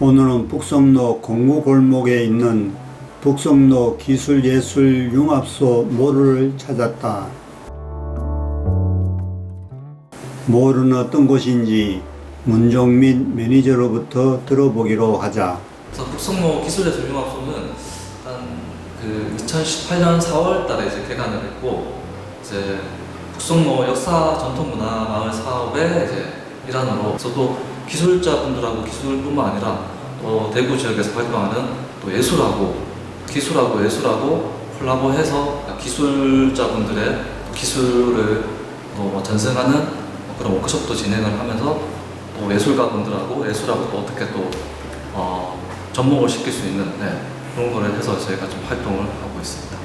오늘은 북성로 공구골목에 있는 북성로 기술예술융합소 모르를 찾았다. 모르는 어떤 곳인지 문종민 매니저로부터 들어보기로 하자. 북성로 기술예술융합소는 그 2018년 4월 달에 이제 개관을 했고 이제 북성로 역사 전통문화 마을 사업의 이제 일환으로 또 기술자분들하고 기술뿐만 아니라 또 대구 지역에서 활동하는 또 예술하고 기술하고 예술하고 콜라보해서 기술자분들의 기술을 또뭐 전승하는 그런 워크숍도 진행을 하면서 또 예술가분들하고 예술하고 또 어떻게 또 어, 접목을 시킬 수 있는 네, 그런 거를 해서 저희가 좀 활동을 하고 있습니다.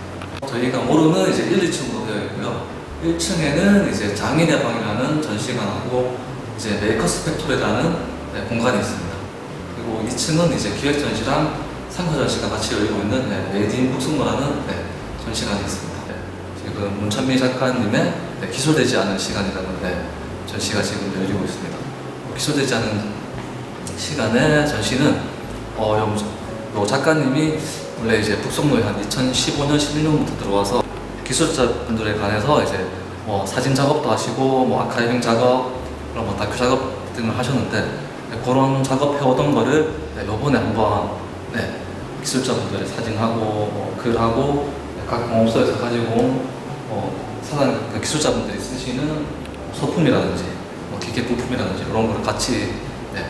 저희가 모르는 이제 1, 2층으로 되어 있고요. 1층에는 이제 장인의 방이라는 전시관하고 이제 메이커스 팩토리라는 네, 공간이 있습니다. 그리고 2층은 이제 기획 전시랑 상가 전시가 같이 열리고 있는 네, 메이드 인 북승로라는 네, 전시관이 있습니다. 네, 지금 문찬미 작가님의 네, 기술되지 않은 시간이라는 네, 전시가 지금 열리고 있습니다. 기술되지 않은 시간에 전시는 어, 요, 요 작가님이 원래 이제 북성로에 한 2015년, 16년부터 들어와서 기술자분들에 관해서 이제 뭐 사진 작업도 하시고 뭐 아카이빙 작업, 그런 뭐 다큐 작업 등을 하셨는데 네, 그런 작업 해 오던 거를 네, 요번에 한번 네, 기술자분들의 사진하고 뭐 글하고 네, 각 공업소에서 가지고 온 뭐 사장 그 기술자분들이 쓰시는 소품이라든지 뭐 기계 부품이라든지 이런 거를 같이 네,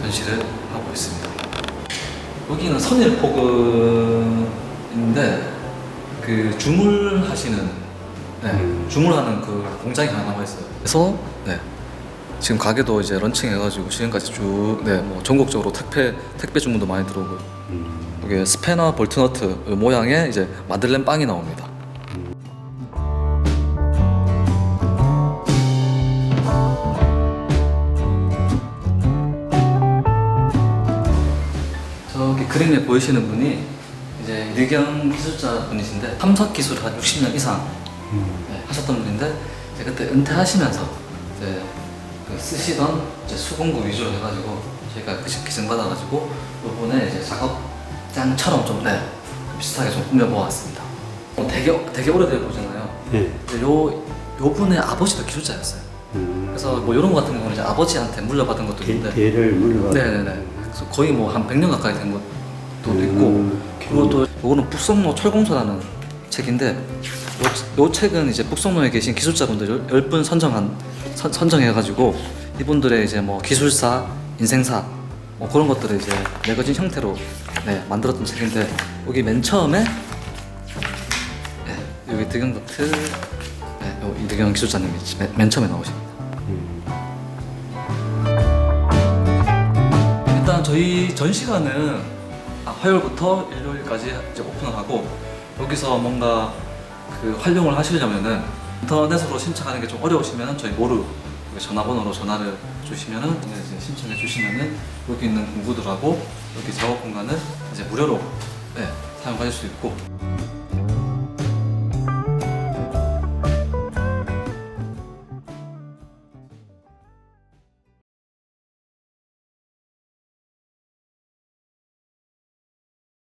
전시를 하고 있습니다. 여기는 선일포근인데 그 주물하시는 네, 음. 주물하는 그 공장이 하나 남아 있어요. 그래서 네. 지금 가게도 이제 런칭해가지고 지금까지 쭉 네, 뭐 전국적으로 택배 택배 주문도 많이 들어오고. 여기 스패너 볼트너트 모양의 이제 마들렌 빵이 나옵니다. 저기 그림에 보이시는 분이 이제 유경 기술자 분이신데 탐석 기술 한 60년 이상 네, 하셨던 분인데 이제 그때 은퇴하시면서 이제 그 쓰시던 이제 수공구 위주로 해가지고 저희가 그 기증 받아가지고 이번에 이제 작업장처럼 좀 네, 비슷하게 좀 꾸며보았습니다. 어, 되게 되게 오래돼 보잖아요. 네. 근데 요 요분의 아버지도 기술자였어요. 음. 그래서 뭐 이런 거 같은 경우는 이제 아버지한테 물려받은 것도 대- 있는데 대를 물려받 네네네. 그래서 거의 뭐 한 100년 가까이 된 것도 있고 음. 그리고 또 이거는 북성로 철공소라는 책인데 요, 요 책은 이제 북성로에 계신 기술자분들 10분 선정한 선, 선정해가지고 이분들의 이제 뭐 기술사, 인생사 뭐 그런 것들을 이제 매거진 형태로 네, 만들었던 책인데 여기 맨 처음에 네, 여기 득영 덕트 네, 요 이득영 기술자님이 맨, 맨 처음에 나오십니다. 음. 일단 저희 전시관은 아, 화요일부터 일요일까지 이제 오픈을 하고 여기서 뭔가 그 활용을 하시려면은 인터넷으로 신청하는 게 좀 어려우시면은 저희 모르 여기 전화번호로 전화를 주시면은 신청해 주시면은 여기 있는 공구들하고 여기 작업 공간을 이제 무료로 네, 사용하실 수 있고